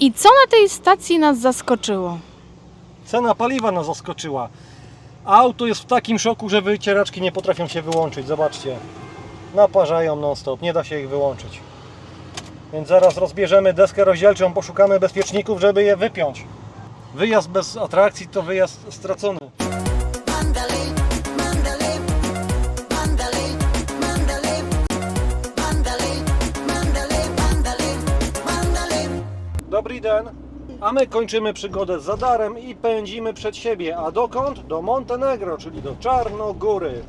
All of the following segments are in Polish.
I co na tej stacji nas zaskoczyło? Cena paliwa nas zaskoczyła. Auto jest w takim szoku, że wycieraczki nie potrafią się wyłączyć. Zobaczcie. Naparzają non stop, nie da się ich wyłączyć. Więc zaraz rozbierzemy deskę rozdzielczą, poszukamy bezpieczników, żeby je wypiąć. Wyjazd bez atrakcji to wyjazd stracony. Dobry den. A my kończymy przygodę z Zadarem i pędzimy przed siebie. A dokąd? Do Montenegro, czyli do Czarnogóry.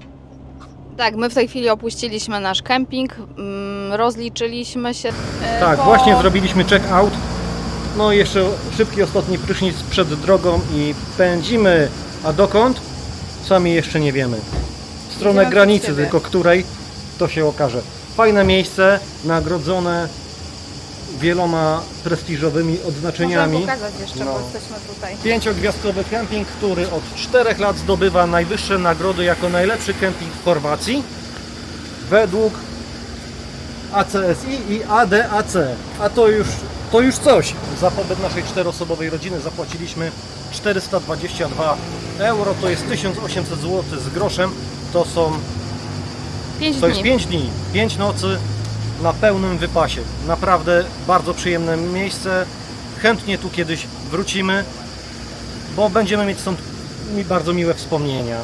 Tak, my w tej chwili opuściliśmy nasz kemping, mm, rozliczyliśmy się. e, Tak, po- właśnie zrobiliśmy check-out. No i jeszcze szybki ostatni prysznic przed drogą i pędzimy. A dokąd? Sami jeszcze nie wiemy. W stronę Idziemy przed granicy, siebie. tylko której to się okaże. Fajne miejsce, nagrodzone wieloma prestiżowymi odznaczeniami. Możemy pokazać jeszcze, No. bo jesteśmy tutaj. Pięciogwiazdkowy kemping, który od 4 lat zdobywa najwyższe nagrody jako najlepszy kemping w Chorwacji według ACSI i ADAC. A to już, to już coś. Za pobyt naszej czteroosobowej rodziny zapłaciliśmy 422 euro, to jest 1800 zł z groszem. To są Pięć to jest dni. 5 dni, 5 nocy na pełnym wypasie. Naprawdę bardzo przyjemne miejsce. Chętnie tu kiedyś wrócimy, bo będziemy mieć stąd mi bardzo miłe wspomnienia.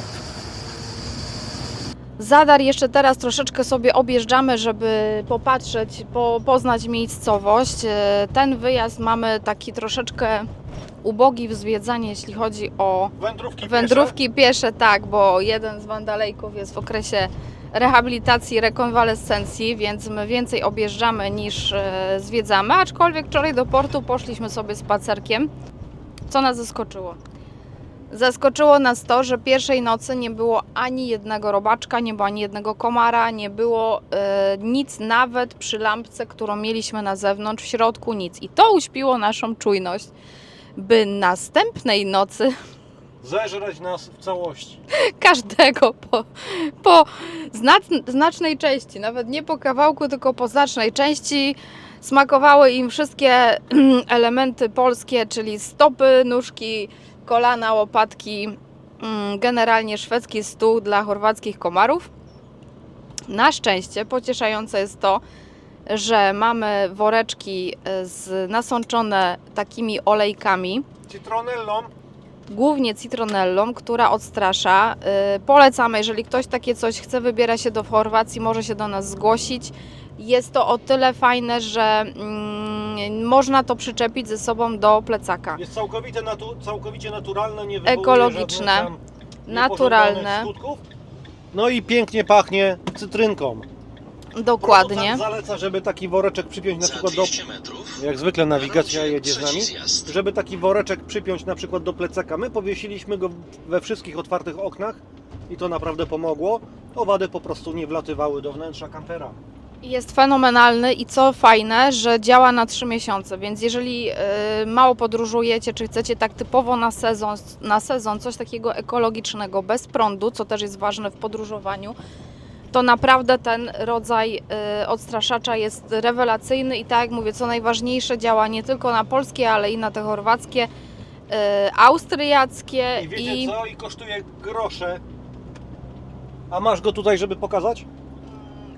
Zadar jeszcze teraz troszeczkę sobie objeżdżamy, żeby popatrzeć, po, poznać miejscowość. E, Ten wyjazd mamy taki troszeczkę ubogi w zwiedzanie, jeśli chodzi o Wędrówki, wędrówki piesze, tak, bo jeden z wandalejków jest w okresie rehabilitacji, rekonwalescencji, więc my więcej objeżdżamy niż e, zwiedzamy, aczkolwiek wczoraj do portu poszliśmy sobie spacerkiem. Co nas zaskoczyło? Zaskoczyło nas to, że pierwszej nocy nie było ani jednego robaczka, nie było ani jednego komara, nie było e, nic nawet przy lampce, którą mieliśmy na zewnątrz, w środku nic. I to uśpiło naszą czujność, by następnej nocy Zeżreć nas w całości. każdego po, po znac- znacznej części, nawet nie po kawałku, tylko po znacznej części. Smakowały im wszystkie elementy polskie, czyli stopy, nóżki, kolana, łopatki, mm, generalnie szwedzki stół dla chorwackich komarów. Na szczęście pocieszające jest to, że mamy woreczki e, z nasączone takimi olejkami Citronellą. Głównie citronellą, która odstrasza. Yy, Polecamy, jeżeli ktoś takie coś chce, wybiera się do Chorwacji, może się do nas zgłosić. Jest to o tyle fajne, że mm, można to przyczepić ze sobą do plecaka. Jest całkowicie, natu- całkowicie naturalne, nie Ekologiczne, naturalne. skutków. No i pięknie pachnie cytrynką. Dokładnie. Producent zaleca, żeby taki woreczek przypiąć na przykład do 200 metrów Jak zwykle nawigacja na jedzie z nami. Żeby taki woreczek przypiąć na przykład do plecaka. My powiesiliśmy go we wszystkich otwartych oknach i to naprawdę pomogło. Owady po prostu nie wlatywały do wnętrza kampera. Jest fenomenalny i co fajne, że działa na 3 miesiące, więc jeżeli y, mało podróżujecie, czy chcecie tak typowo na sezon, na sezon coś takiego ekologicznego, bez prądu, co też jest ważne w podróżowaniu, to naprawdę ten rodzaj y, odstraszacza jest rewelacyjny i tak jak mówię, co najważniejsze, działa nie tylko na polskie, ale i na te chorwackie, y, austriackie I wiecie co? I kosztuje grosze. A masz go tutaj, żeby pokazać?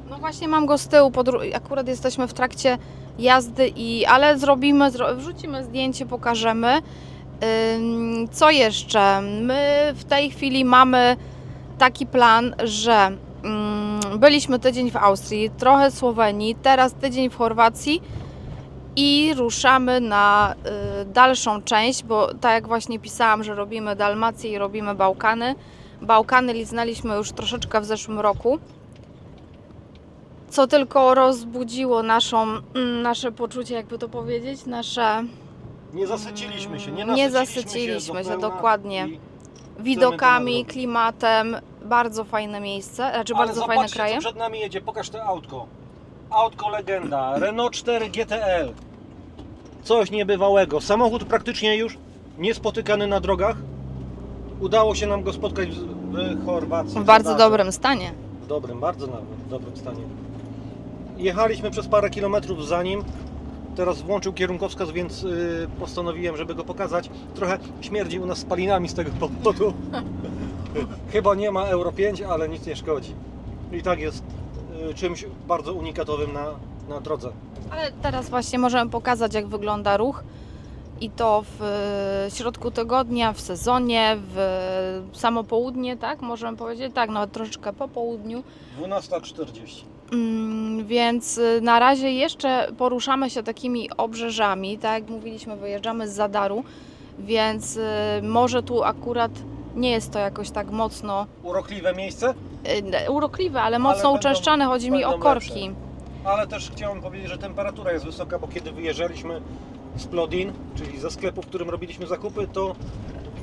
No właśnie mam go z tyłu, akurat jesteśmy w trakcie jazdy, i, ale zrobimy, zro- wrzucimy zdjęcie, pokażemy. Co jeszcze? My w tej chwili mamy taki plan, że byliśmy tydzień w Austrii, trochę Słowenii, teraz tydzień w Chorwacji i ruszamy na y, dalszą część, bo tak jak właśnie pisałam, że robimy Dalmację i robimy Bałkany. Bałkany liznęliśmy już troszeczkę w zeszłym roku co tylko rozbudziło naszą, mm, nasze poczucie, jakby to powiedzieć, nasze Nie zasyciliśmy się. Nie, Nie nasyciliśmy zasyciliśmy się, pełna dokładnie. i- widokami, klimatem. Bardzo fajne miejsce, znaczy Ale bardzo fajne zobaczcie, kraje. co przed nami jedzie. Pokaż to autko. Autko legenda. Renault 4 GTL. Coś niebywałego. Samochód praktycznie już niespotykany na drogach. Udało się nam go spotkać w, w Chorwacji. W bardzo Zadarze. dobrym stanie. W dobrym, bardzo nawet w dobrym stanie. Jechaliśmy przez parę kilometrów za nim teraz włączył kierunkowskaz, więc y, postanowiłem, żeby go pokazać. Trochę śmierdzi u nas spalinami z tego powodu. Chyba nie ma Euro 5, ale nic nie szkodzi. I tak jest y, czymś bardzo unikatowym na, na drodze. Ale teraz właśnie możemy pokazać, jak wygląda ruch. I to w e, środku tygodnia, w sezonie, w e, samo południe, tak? Możemy powiedzieć, tak, nawet troszeczkę po południu. 12.40. Mm, Więc y, na razie jeszcze poruszamy się takimi obrzeżami, tak jak mówiliśmy, wyjeżdżamy z Zadaru, więc y, może tu akurat nie jest to jakoś tak mocno Urokliwe miejsce, y, urokliwe, ale mocno będą- uczęszczane, chodzi mi o będą korki. ale też chciałem powiedzieć, że temperatura jest wysoka, bo kiedy wyjeżdżaliśmy z Plodin, czyli ze sklepu, w którym robiliśmy zakupy, to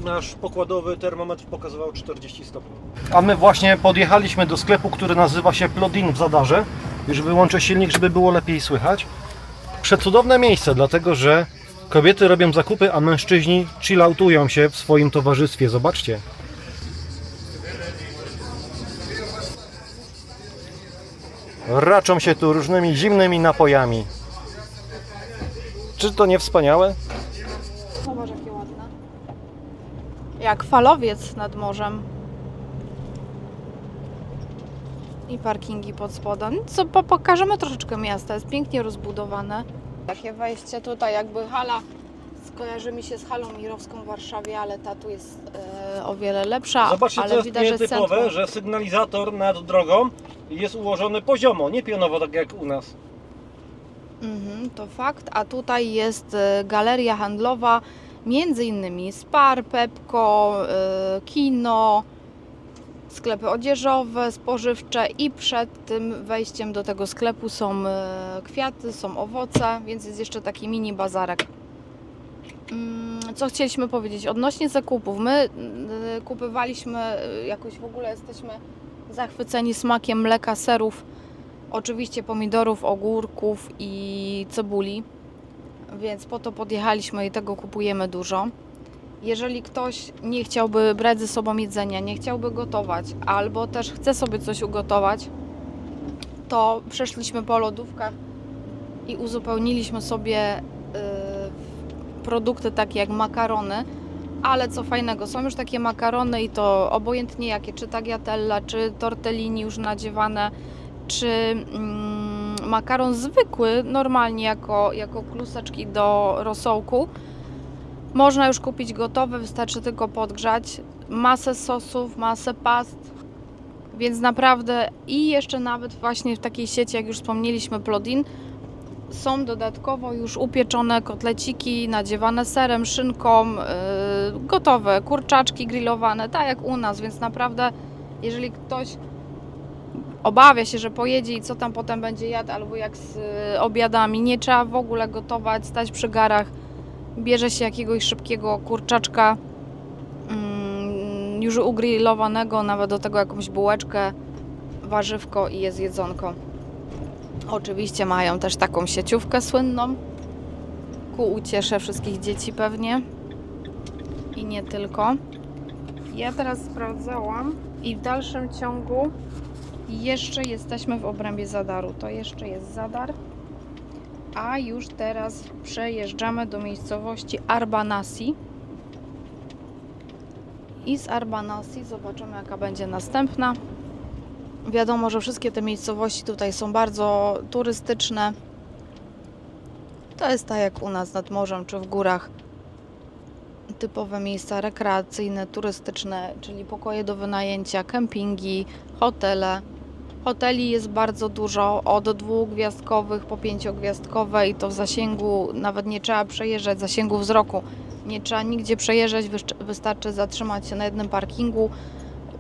nasz pokładowy termometr pokazywał 40 stopni. A my właśnie podjechaliśmy do sklepu, który nazywa się Plodin w Zadarze. Już wyłączę silnik, żeby było lepiej słychać. Przecudowne miejsce, dlatego że kobiety robią zakupy, a mężczyźni chilloutują się w swoim towarzystwie. Zobaczcie. Raczą się tu różnymi zimnymi napojami. Czy to nie wspaniałe? Zobacz, jakie ładne. Jak falowiec nad morzem. I parkingi pod spodem. Co po, pokażemy troszeczkę miasta, jest pięknie rozbudowane. Takie wejście tutaj, jakby hala skojarzy mi się z halą mirowską w Warszawie, ale ta tu jest e, o wiele lepsza. Zobaczcie, ale co jest widać, że nietypowe, centrum. że sygnalizator nad drogą jest ułożony poziomo, nie pionowo, tak jak u nas. Mhm, to fakt. A tutaj jest e, galeria handlowa, między innymi Spar, Pepko, e, kino, sklepy odzieżowe, spożywcze i przed tym wejściem do tego sklepu są e, kwiaty, są owoce, więc jest jeszcze taki mini bazarek. Mm, Co chcieliśmy powiedzieć odnośnie zakupów? My e, kupywaliśmy, jakoś w ogóle jesteśmy zachwyceni smakiem mleka, serów, oczywiście pomidorów, ogórków i cebuli, więc po to podjechaliśmy i tego kupujemy dużo. Jeżeli ktoś nie chciałby brać ze sobą jedzenia, nie chciałby gotować, albo też chce sobie coś ugotować, to przeszliśmy po lodówkach i uzupełniliśmy sobie y, produkty takie jak makarony, ale co fajnego, są już takie makarony i to obojętnie jakie, czy tagliatella, czy tortellini już nadziewane, czy mm, makaron zwykły, normalnie jako, jako kluseczki do rosołku. Można już kupić gotowe, wystarczy tylko podgrzać. Masę sosów, masę past, więc naprawdę i jeszcze nawet właśnie w takiej sieci, jak już wspomnieliśmy, Plodin, są dodatkowo już upieczone kotleciki nadziewane serem, szynką, yy, gotowe, kurczaczki grillowane, tak jak u nas, więc naprawdę jeżeli ktoś obawia się, że pojedzie i co tam potem będzie jadł, albo jak z y, obiadami, nie trzeba w ogóle gotować, stać przy garach, bierze się jakiegoś szybkiego kurczaczka mm, już ugrillowanego, nawet do tego jakąś bułeczkę, warzywko i jest jedzonko. Oczywiście mają też taką sieciówkę słynną, ku uciesze wszystkich dzieci pewnie i nie tylko. Ja teraz sprawdzałam i w dalszym ciągu jeszcze jesteśmy w obrębie Zadaru. To jeszcze jest Zadar. A już teraz przejeżdżamy do miejscowości Arbanasi. I z Arbanasi zobaczymy jaka będzie następna. Wiadomo, że wszystkie te miejscowości tutaj są bardzo turystyczne. To jest tak jak u nas nad morzem czy w górach. Typowe miejsca rekreacyjne, turystyczne, czyli pokoje do wynajęcia, kempingi, hotele. Hoteli jest bardzo dużo, od dwugwiazdkowych po pięciogwiazdkowe i to w zasięgu, nawet nie trzeba przejeżdżać, zasięgu wzroku. Nie trzeba nigdzie przejeżdżać, wystarczy zatrzymać się na jednym parkingu,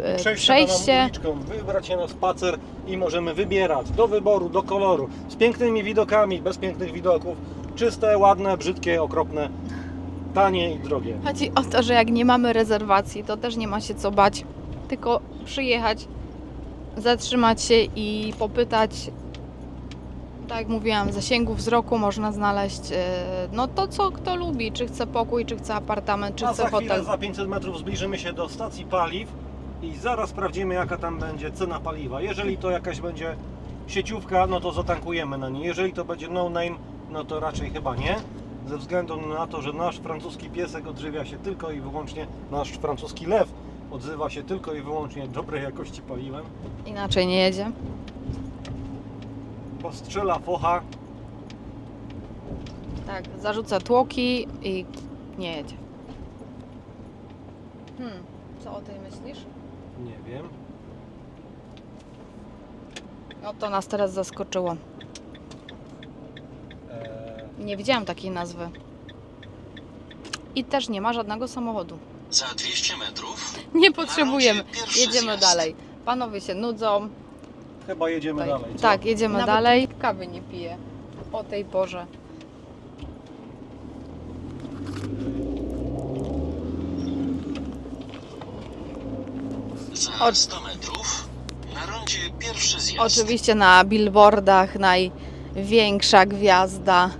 e, się się. uliczką, wybrać się na spacer i możemy wybierać do wyboru, do koloru, z pięknymi widokami, bez pięknych widoków, czyste, ładne, brzydkie, okropne, tanie i drogie. Chodzi o to, że jak nie mamy rezerwacji, to też nie ma się co bać, tylko przyjechać, zatrzymać się i popytać. Tak jak mówiłam, w zasięgu wzroku można znaleźć e, no to, co kto lubi, czy chce pokój, czy chce apartament, czy A chce za chwilę, hotel. za 500 metrów zbliżymy się do stacji paliw i zaraz sprawdzimy jaka tam będzie cena paliwa. Jeżeli to jakaś będzie sieciówka, no to zatankujemy na niej. Jeżeli to będzie no name, No to raczej chyba nie. Ze względu na to, że nasz francuski piesek odżywia się tylko i wyłącznie, nasz francuski lew odzywa się tylko i wyłącznie dobrej jakości paliwem, Inaczej nie jedzie. bo strzela focha. Tak, zarzuca tłoki i nie jedzie. Hmm, co o tej myślisz? Nie wiem. No to nas teraz zaskoczyło. Eee, Nie widziałam takiej nazwy. I też nie ma żadnego samochodu. Za 200 metrów Nie potrzebujemy. Jedziemy zjazd. dalej. Panowie się nudzą. chyba jedziemy Tutaj. dalej. co? Tak, jedziemy Nawet dalej. Kawy nie piję. O tej porze. za O- 100 metrów na rondzie pierwszy zjazd. Oczywiście na billboardach największa gwiazda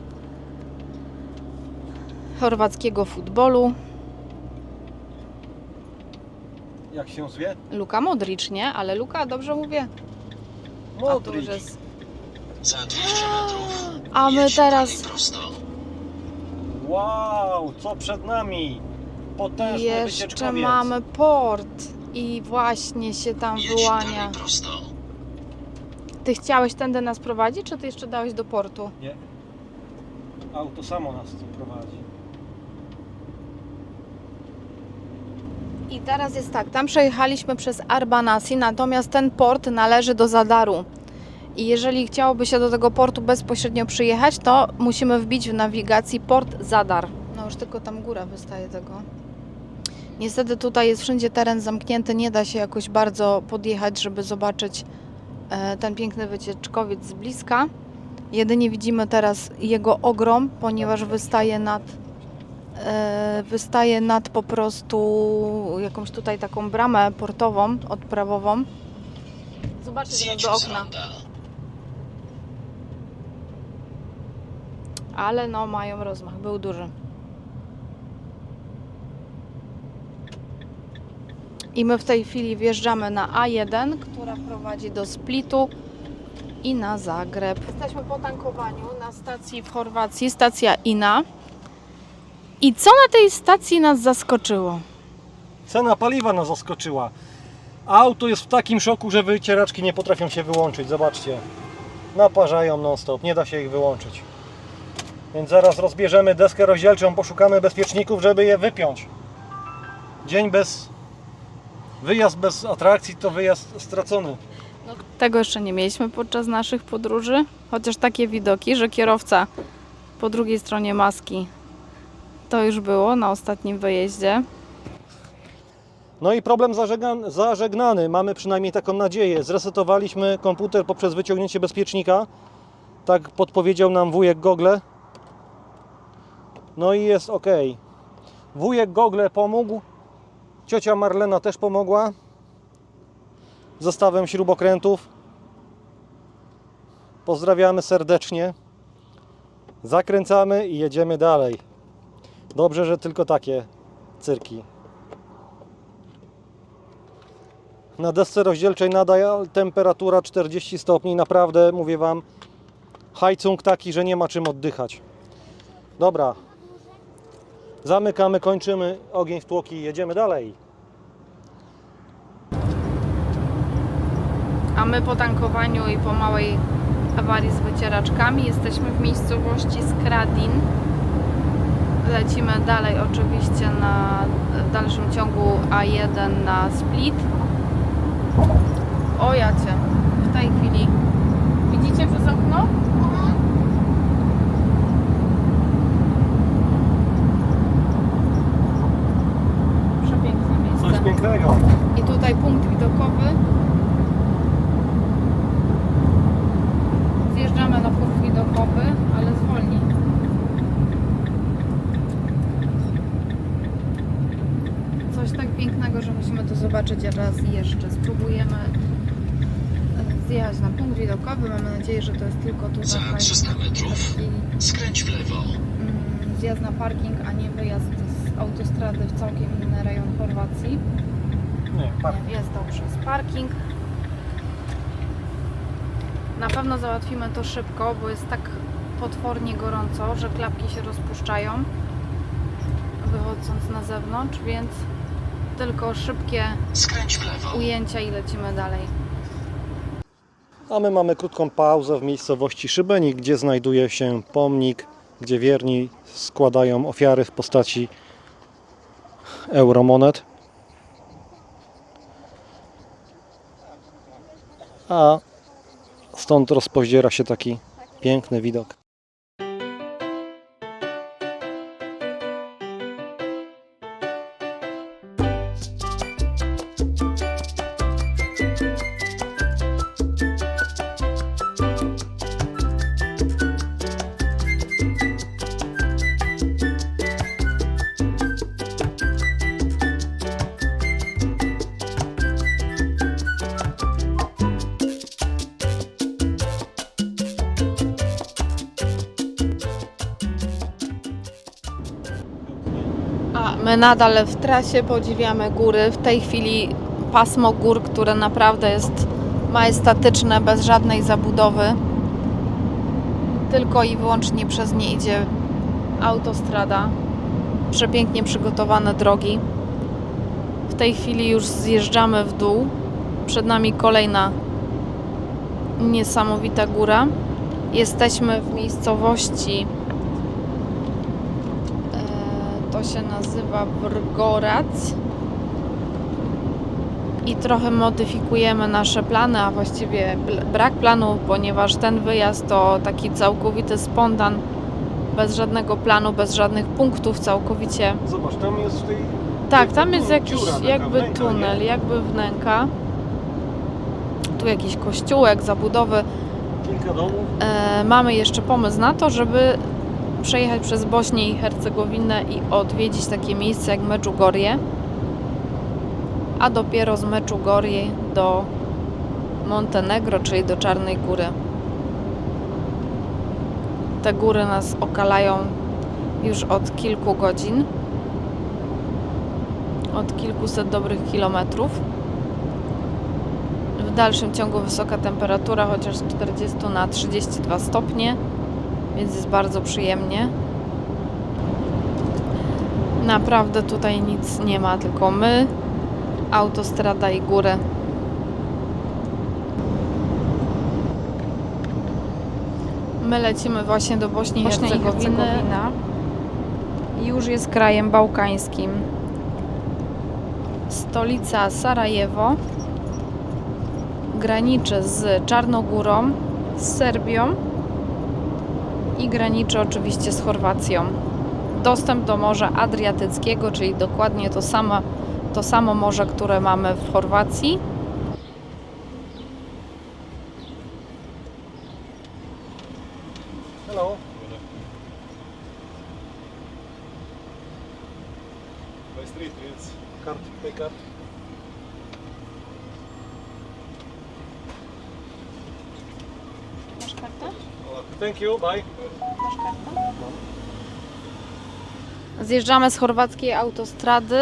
chorwackiego futbolu. Jak się zwie? Luka Modric, nie? Ale Luka, dobrze mówię? A tu już Modric. jest... Za 200 metrów A my jedź teraz dalej prosto. Wow, co przed nami? Potężny jeszcze wycieczkowiec. mamy port i właśnie się tam Jedź wyłania. dalej prosto. Ty chciałeś tędy nas prowadzić, czy ty jeszcze dałeś do portu? Auto samo nas tu prowadzi. I teraz jest tak, tam przejechaliśmy przez Arbanasi, natomiast ten port należy do Zadaru. I jeżeli chciałoby się do tego portu bezpośrednio przyjechać, to musimy wbić w nawigacji port Zadar. No już tylko tam góra wystaje tego. Niestety tutaj jest wszędzie teren zamknięty, nie da się jakoś bardzo podjechać, żeby zobaczyć e, ten piękny wycieczkowiec z bliska. Jedynie widzimy teraz jego ogrom, ponieważ wystaje nad wystaje nad po prostu jakąś tutaj taką bramę portową, odprawową. Zobaczcie teraz do okna. Ale no mają rozmach, był duży. I my w tej chwili wjeżdżamy na A1, która prowadzi do Splitu i na Zagreb. Jesteśmy po tankowaniu na stacji w Chorwacji, stacja INA. I co na tej stacji nas zaskoczyło? Cena paliwa nas zaskoczyła. Auto jest w takim szoku, że wycieraczki nie potrafią się wyłączyć. Zobaczcie. Naparzają non stop, nie da się ich wyłączyć. Więc zaraz rozbierzemy deskę rozdzielczą, poszukamy bezpieczników, żeby je wypiąć. Dzień bez... Wyjazd bez atrakcji to wyjazd stracony. Tego jeszcze nie mieliśmy podczas naszych podróży, chociaż takie widoki, że kierowca po drugiej stronie maski to już było na ostatnim wyjeździe. No i problem zażegna- zażegnany, mamy przynajmniej taką nadzieję. Zresetowaliśmy komputer poprzez wyciągnięcie bezpiecznika. Tak podpowiedział nam wujek Gogle. No i jest ok. Wujek Gogle pomógł. Ciocia Marlena też pomogła. Zestawem śrubokrętów. Pozdrawiamy serdecznie. Zakręcamy i jedziemy dalej. Dobrze, że tylko takie cyrki. Na desce rozdzielczej nadal temperatura 40 stopni. Naprawdę mówię Wam, hajcung taki, że nie ma czym oddychać. Dobra. Zamykamy, kończymy ogień w tłoki, jedziemy dalej. A my po tankowaniu i po małej awarii z wycieraczkami jesteśmy w miejscowości Skradin. Lecimy dalej oczywiście na dalszym ciągu A1 na Split. O jacie, w tej chwili widzicie przez okno? Przepiękne miejsce. Coś pięknego. I tutaj punkt widokowy. Zjeżdżamy na punkt widokowy, ale zwolni. Coś tak pięknego, że musimy to zobaczyć raz jeszcze. Spróbujemy e, zjechać na punkt widokowy. Mamy nadzieję, że to jest tylko tutaj Za 300 metrów skręć w lewo. mm, zjazd na parking, a nie wyjazd z autostrady w całkiem inny rejon Chorwacji. Nie. Nie, jest dobrze. Jest parking. Na pewno załatwimy to szybko, bo jest tak potwornie gorąco, że klapki się rozpuszczają wychodząc na zewnątrz, więc tylko szybkie Skręć w lewo. ujęcia i lecimy dalej. A my mamy krótką pauzę w miejscowości Szybenik, gdzie znajduje się pomnik, gdzie wierni składają ofiary w postaci euromonet. A stąd rozpoździera się taki piękny widok. Nadal w trasie podziwiamy góry. W tej chwili pasmo gór, które naprawdę jest majestatyczne, bez żadnej zabudowy. Tylko i wyłącznie przez nie idzie autostrada. Przepięknie przygotowane drogi. W tej chwili już zjeżdżamy w dół. Przed nami kolejna niesamowita góra. Jesteśmy w miejscowości E, To się nazywa Wrgorac. I trochę modyfikujemy nasze plany, a właściwie brak planu, ponieważ ten wyjazd to taki całkowity spontan, bez żadnego planu, bez żadnych punktów, całkowicie. Zobacz, tam jest w tej Tak, tam jest jakiś jakby wnęka, tunel, nie? jakby wnęka. Tu jakiś kościółek, zabudowy. kilka domów. E, mamy jeszcze pomysł na to, żeby przejechać przez Bośnię i Hercegowinę i odwiedzić takie miejsce jak Meczugorje, a dopiero z Meczugorje do Montenegro, czyli do Czarnej Góry. Te góry nas okalają już od kilku godzin, od kilkuset dobrych kilometrów. W dalszym ciągu wysoka temperatura, chociaż z 40 na 32 stopnie, więc jest bardzo przyjemnie. Naprawdę tutaj nic nie ma, tylko my, autostrada i góry. My lecimy właśnie do Bośni i Hercegowiny. Już jest krajem bałkańskim. Stolica Sarajewo graniczy z Czarnogórą, z Serbią i graniczy oczywiście z Chorwacją. Dostęp do Morza Adriatyckiego, czyli dokładnie to samo, to samo morze, które mamy w Chorwacji. Hello. By street, więc Kart, pay card. Masz kartę? Thank you, bye. Zjeżdżamy z chorwackiej autostrady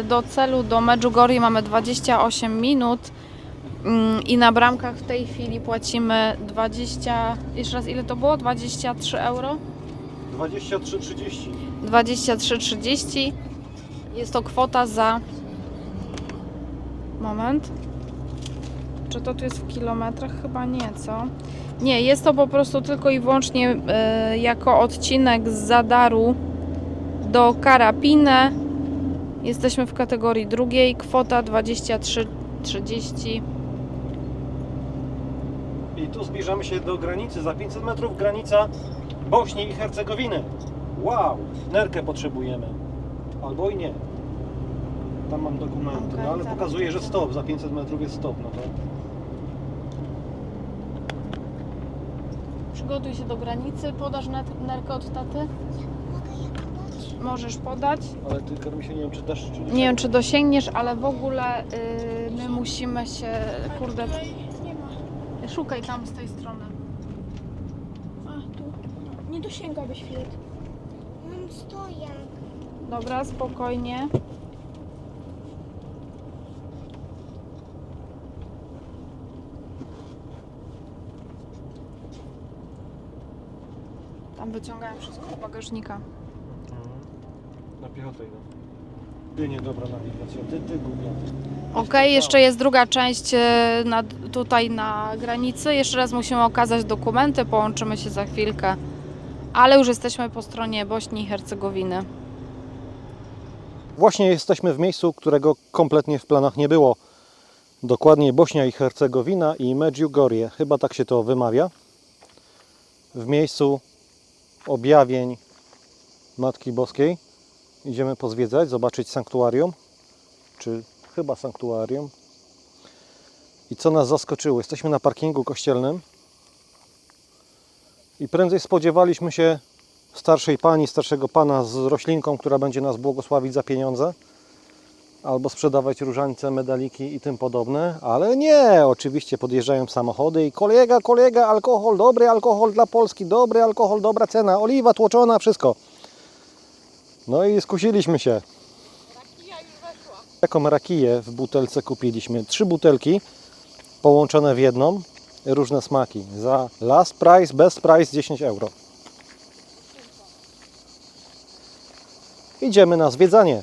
y, do celu do Medjugorje mamy 28 minut mm, i na bramkach w tej chwili płacimy 20, jeszcze raz ile to było? 23 euro? 23.30. 23,30 jest to kwota za moment czy to tu jest w kilometrach? Chyba nie, co? Nie, jest to po prostu tylko i wyłącznie e, jako odcinek z Zadaru do Karapinę. Jesteśmy w kategorii drugiej, kwota 23,30. I tu zbliżamy się do granicy. Za 500 metrów granica Bośni i Hercegowiny. Wow! Nerkę potrzebujemy. Albo i nie. Tam mam dokumenty, no ale pokazuje, że stop. Za 500 metrów jest stop. No to Przygotuj się do granicy, podasz nerkę od taty? Możesz podać. ale ty Karmi się nie wiem, czy dasz, czy Nie wiem, czy dosięgniesz, ale w ogóle y, my musimy się, kurde, Nie ma. szukaj tam z tej strony. A, tu. Nie dosięgałbyś chwilę. Mam stojak. Dobra, spokojnie. Tam wyciągają wszystko z bagażnika. Na piechotę idą. Ty niedobra nawigacja, ty, ty. Okej, jeszcze jest druga część e, na, tutaj na granicy. Jeszcze raz musimy okazać dokumenty, połączymy się za chwilkę. Ale już jesteśmy po stronie Bośni i Hercegowiny. Właśnie jesteśmy w miejscu, którego kompletnie w planach nie było. Dokładnie Bośnia i Hercegowina i Medjugorje, chyba tak się to wymawia. W miejscu objawień Matki Boskiej. Idziemy pozwiedzać, zobaczyć sanktuarium, czy chyba sanktuarium. I co nas zaskoczyło? Jesteśmy na parkingu kościelnym i prędzej spodziewaliśmy się starszej pani, starszego pana z roślinką, która będzie nas błogosławić za pieniądze, albo sprzedawać różańce, medaliki i tym podobne, ale nie, oczywiście podjeżdżają samochody i kolega, kolega, alkohol, dobry alkohol dla Polski, dobry alkohol, dobra cena, oliwa tłoczona, wszystko. No i skusiliśmy się. Taką rakiję w butelce kupiliśmy. Trzy butelki połączone w jedną, różne smaki. Za last price, best price 10 euro. Idziemy na zwiedzanie.